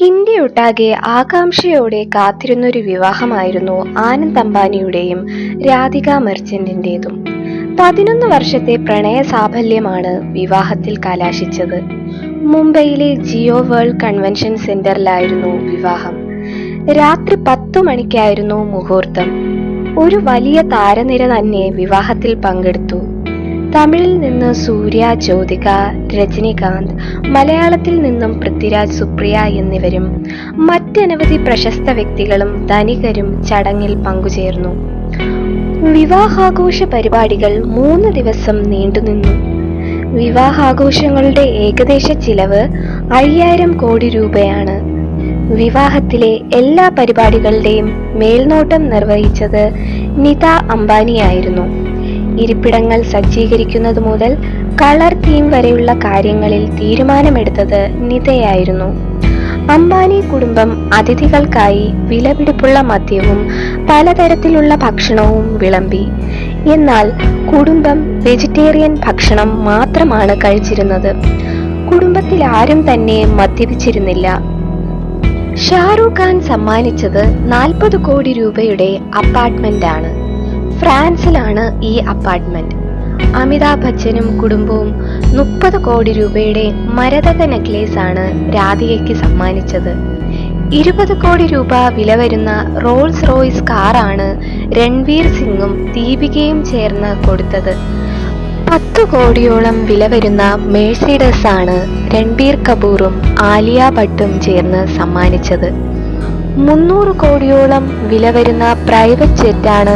ഇന്ത്യയൊട്ടാകെ ആകാംക്ഷയോടെ കാത്തിരുന്നൊരു വിവാഹമായിരുന്നു ആനന്ദ് അംബാനിയുടെയും രാധിക മെർച്ചന്റിന്റേതും. പതിനൊന്ന് വർഷത്തെ പ്രണയ സാഫല്യമാണ് വിവാഹത്തിൽ കലാശിച്ചത്. മുംബൈയിലെ ജിയോ വേൾഡ് കൺവെൻഷൻ സെന്ററിലായിരുന്നു വിവാഹം. രാത്രി പത്തു മണിക്കായിരുന്നു മുഹൂർത്തം. ഒരു വലിയ താരനിര തന്നെ വിവാഹത്തിൽ പങ്കെടുത്തു. തമിഴിൽ നിന്ന് സൂര്യ ജ്യോതിക രജനികാന്ത് മലയാളത്തിൽ നിന്നും പൃഥ്വിരാജ് സുപ്രിയ എന്നിവരും മറ്റനവധി പ്രശസ്ത വ്യക്തികളും ധനികരും ചടങ്ങിൽ പങ്കുചേർന്നു. വിവാഹാഘോഷ പരിപാടികൾ മൂന്ന് ദിവസം നീണ്ടുനിന്നു. വിവാഹാഘോഷങ്ങളുടെ ഏകദേശ ചിലവ് അയ്യായിരം കോടി രൂപയാണ്. വിവാഹത്തിലെ എല്ലാ പരിപാടികളുടെയും മേൽനോട്ടം നിർവഹിച്ചത് നിത അംബാനിയായിരുന്നു. ഇരിപ്പിടങ്ങൾ സജ്ജീകരിക്കുന്നത് മുതൽ കളർ തീം വരെയുള്ള കാര്യങ്ങളിൽ തീരുമാനമെടുത്തത് നിതയായിരുന്നു. അംബാനി കുടുംബം അതിഥികൾക്കായി വിലപിടിപ്പുള്ള മദ്യവും പലതരത്തിലുള്ള ഭക്ഷണവും വിളമ്പി. എന്നാൽ കുടുംബം വെജിറ്റേറിയൻ ഭക്ഷണം മാത്രമാണ് കഴിച്ചിരുന്നത്. കുടുംബത്തിൽ ആരും തന്നെ മദ്യപിച്ചിരുന്നില്ല. ഷാറൂഖ് ഖാൻ സമ്മാനിച്ചത് നാൽപ്പത് കോടി രൂപയുടെ അപ്പാർട്ട്മെന്റ് ആണ് ഫ്രാൻസിലാണ് ഈ അപ്പാർട്ട്മെന്റ്. അമിതാഭ് ബച്ചനും കുടുംബവും മുപ്പത് കോടി രൂപയുടെ മരതക നെക്ലേസ് ആണ് രാധികയ്ക്ക് സമ്മാനിച്ചത്. ഇരുപത് കോടി രൂപ വില വരുന്ന റോൾസ് റോയ്സ് കാറാണ് രൺവീർ സിംഗും ദീപികയും ചേർന്ന് കൊടുത്തത്. പത്ത് കോടിയോളം വില വരുന്ന മേഴ്സിഡസ് ആണ് രൺബീർ കപൂറും ആലിയ ഭട്ടും ചേർന്ന് സമ്മാനിച്ചത്. മുന്നൂറ് കോടിയോളം വില വരുന്ന പ്രൈവറ്റ് ജെറ്റാണ്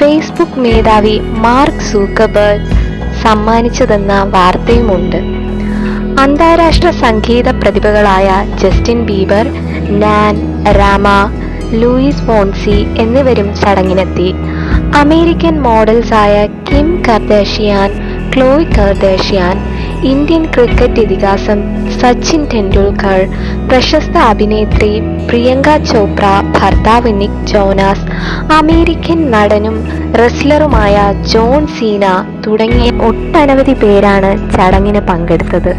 ഫേസ്ബുക്ക് മേധാവി മാർക്ക് സൂക്കബർഗ് സമ്മാനിച്ചതെന്ന വാർത്തയുമുണ്ട്. അന്താരാഷ്ട്ര സംഗീത പ്രതിഭകളായ ജസ്റ്റിൻ ബീബർ നാൻ രാമ ലൂയിസ് ഫോൺസി എന്നിവരും ചടങ്ങിനെത്തി. American മോഡൽസായ Kim Kardashian Khloe Kardashian Indian cricket ഇതിഹാസം സച്ചിൻ ടെണ്ടുൽക്കർ പ്രശസ്ത അഭിനേത്രി പ്രിയങ്ക ചോപ്ര ഭർത്താവ് നിക് ജോനാസ് അമേരിക്കൻ നടനും റെസ്ലറുമായ ജോൺ സീന തുടങ്ങിയ ഒട്ടനവധി പേരാണ് ചടങ്ങിന് പങ്കെടുത്തത്.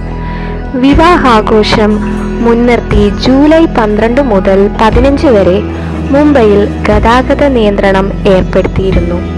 വിവാഹാഘോഷം മുൻനിർത്തി ജൂലൈ പന്ത്രണ്ട് മുതൽ പതിനഞ്ച് വരെ മുംബൈയിൽ ഗതാഗത നിയന്ത്രണം ഏർപ്പെടുത്തിയിരുന്നു.